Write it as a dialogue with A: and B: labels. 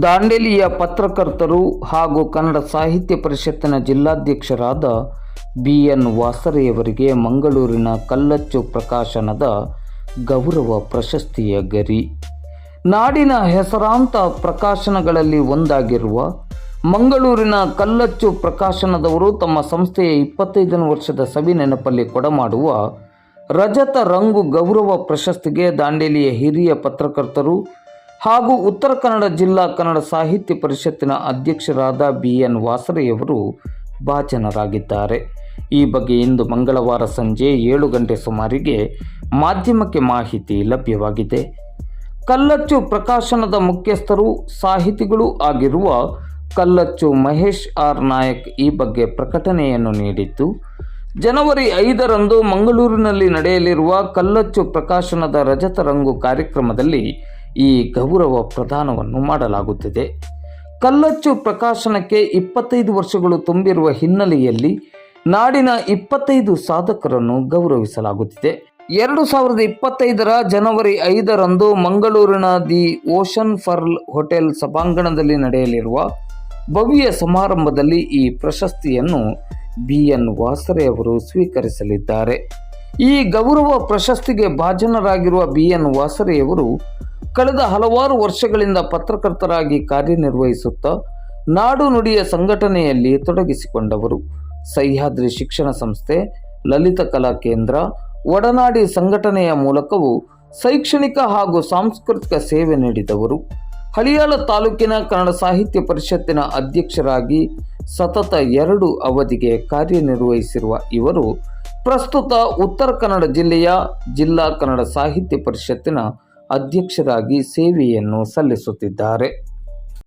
A: ದಾಂಡೇಲಿಯ ಪತ್ರಕರ್ತರು ಹಾಗೂ ಕನ್ನಡ ಸಾಹಿತ್ಯ ಪರಿಷತ್ತಿನ ಜಿಲ್ಲಾಧ್ಯಕ್ಷರಾದ ಬಿ. ಎನ್. ವಾಸರೆಯವರಿಗೆ ಮಂಗಳೂರಿನ ಕಲ್ಲಚ್ಚು ಪ್ರಕಾಶನದ ಗೌರವ ಪ್ರಶಸ್ತಿಯ ಗರಿ. ನಾಡಿನ ಹೆಸರಾಂತ ಪ್ರಕಾಶನಗಳಲ್ಲಿ ಒಂದಾಗಿರುವ ಮಂಗಳೂರಿನ ಕಲ್ಲಚ್ಚು ಪ್ರಕಾಶನದವರು ತಮ್ಮ ಸಂಸ್ಥೆಯ ಇಪ್ಪತ್ತೈದನೇ ವರ್ಷದ ಸವಿ ನೆನಪಲ್ಲಿ ಕೊಡಮಾಡುವ ರಜತ ರಂಗು ಗೌರವ ಪ್ರಶಸ್ತಿಗೆ ದಾಂಡೇಲಿಯ ಹಿರಿಯ ಪತ್ರಕರ್ತರು ಹಾಗೂ ಉತ್ತರ ಕನ್ನಡ ಜಿಲ್ಲಾ ಕನ್ನಡ ಸಾಹಿತ್ಯ ಪರಿಷತ್ತಿನ ಅಧ್ಯಕ್ಷರಾದ ಬಿ ಎನ್ ವಾಸರೆಯವರು ಭಾಜನರಾಗಿದ್ದಾರೆ. ಈ ಬಗ್ಗೆ ಇಂದು ಮಂಗಳವಾರ ಸಂಜೆ ಏಳು ಗಂಟೆ ಸುಮಾರಿಗೆ ಮಾಧ್ಯಮಕ್ಕೆ ಮಾಹಿತಿ ಲಭ್ಯವಾಗಿದೆ. ಕಲ್ಲಚ್ಚು ಪ್ರಕಾಶನದ ಮುಖ್ಯಸ್ಥರು, ಸಾಹಿತಿಗಳು ಆಗಿರುವ ಕಲ್ಲಚ್ಚು ಮಹೇಶ್ ಆರ್ ನಾಯಕ್ ಈ ಬಗ್ಗೆ ಪ್ರಕಟಣೆಯನ್ನು ನೀಡಿದ್ದು, ಜನವರಿ ಐದರಂದು ಮಂಗಳೂರಿನಲ್ಲಿ ನಡೆಯಲಿರುವ ಕಲ್ಲಚ್ಚು ಪ್ರಕಾಶನದ ರಜತರಂಗು ಕಾರ್ಯಕ್ರಮದಲ್ಲಿ ಈ ಗೌರವ ಪ್ರದಾನವನ್ನು ಮಾಡಲಾಗುತ್ತದೆ. ಕಲ್ಲಚ್ಚು ಪ್ರಕಾಶನಕ್ಕೆ ಇಪ್ಪತ್ತೈದು ವರ್ಷಗಳು ತುಂಬಿರುವ ಹಿನ್ನೆಲೆಯಲ್ಲಿ ನಾಡಿನ ಇಪ್ಪತ್ತೈದು ಸಾಧಕರನ್ನು ಗೌರವಿಸಲಾಗುತ್ತಿದೆ. ಎರಡು ಸಾವಿರದ ಇಪ್ಪತ್ತೈದರ ಜನವರಿ ಐದರಂದು ಮಂಗಳೂರಿನ ದಿ ಓಷನ್ ಫರ್ಲ್ ಹೋಟೆಲ್ ಸಭಾಂಗಣದಲ್ಲಿ ನಡೆಯಲಿರುವ ಭವ್ಯ ಸಮಾರಂಭದಲ್ಲಿ ಈ ಪ್ರಶಸ್ತಿಯನ್ನು ಬಿ. ಎನ್. ವಾಸರೆ ಅವರು ಸ್ವೀಕರಿಸಲಿದ್ದಾರೆ. ಈ ಗೌರವ ಪ್ರಶಸ್ತಿಗೆ ಭಾಜನರಾಗಿರುವ ಬಿ. ಎನ್. ವಾಸರೆಯವರು ಕಳೆದ ಹಲವಾರು ವರ್ಷಗಳಿಂದ ಪತ್ರಕರ್ತರಾಗಿ ಕಾರ್ಯನಿರ್ವಹಿಸುತ್ತಾ ನಾಡು ನುಡಿಯ ಸಂಘಟನೆಯಲ್ಲಿ ತೊಡಗಿಸಿಕೊಂಡವರು. ಸಹ್ಯಾದ್ರಿ ಶಿಕ್ಷಣ ಸಂಸ್ಥೆ, ಲಲಿತ ಕಲಾ ಕೇಂದ್ರ, ಒಡನಾಡಿ ಸಂಘಟನೆಯ ಮೂಲಕವೂ ಶೈಕ್ಷಣಿಕ ಹಾಗೂ ಸಾಂಸ್ಕೃತಿಕ ಸೇವೆ ನೀಡಿದವರು. ಹಳಿಯಾಳ ತಾಲೂಕಿನ ಕನ್ನಡ ಸಾಹಿತ್ಯ ಪರಿಷತ್ತಿನ ಅಧ್ಯಕ್ಷರಾಗಿ ಸತತ ಎರಡು ಅವಧಿಗೆ ಕಾರ್ಯನಿರ್ವಹಿಸಿರುವ ಇವರು, ಪ್ರಸ್ತುತ ಉತ್ತರ ಕನ್ನಡ ಜಿಲ್ಲೆಯ ಜಿಲ್ಲಾ ಕನ್ನಡ ಸಾಹಿತ್ಯ ಪರಿಷತ್ತಿನ ಅಧ್ಯಕ್ಷರಾಗಿ ಸೇವೆಯನ್ನು ಸಲ್ಲಿಸುತ್ತಿದ್ದಾರೆ.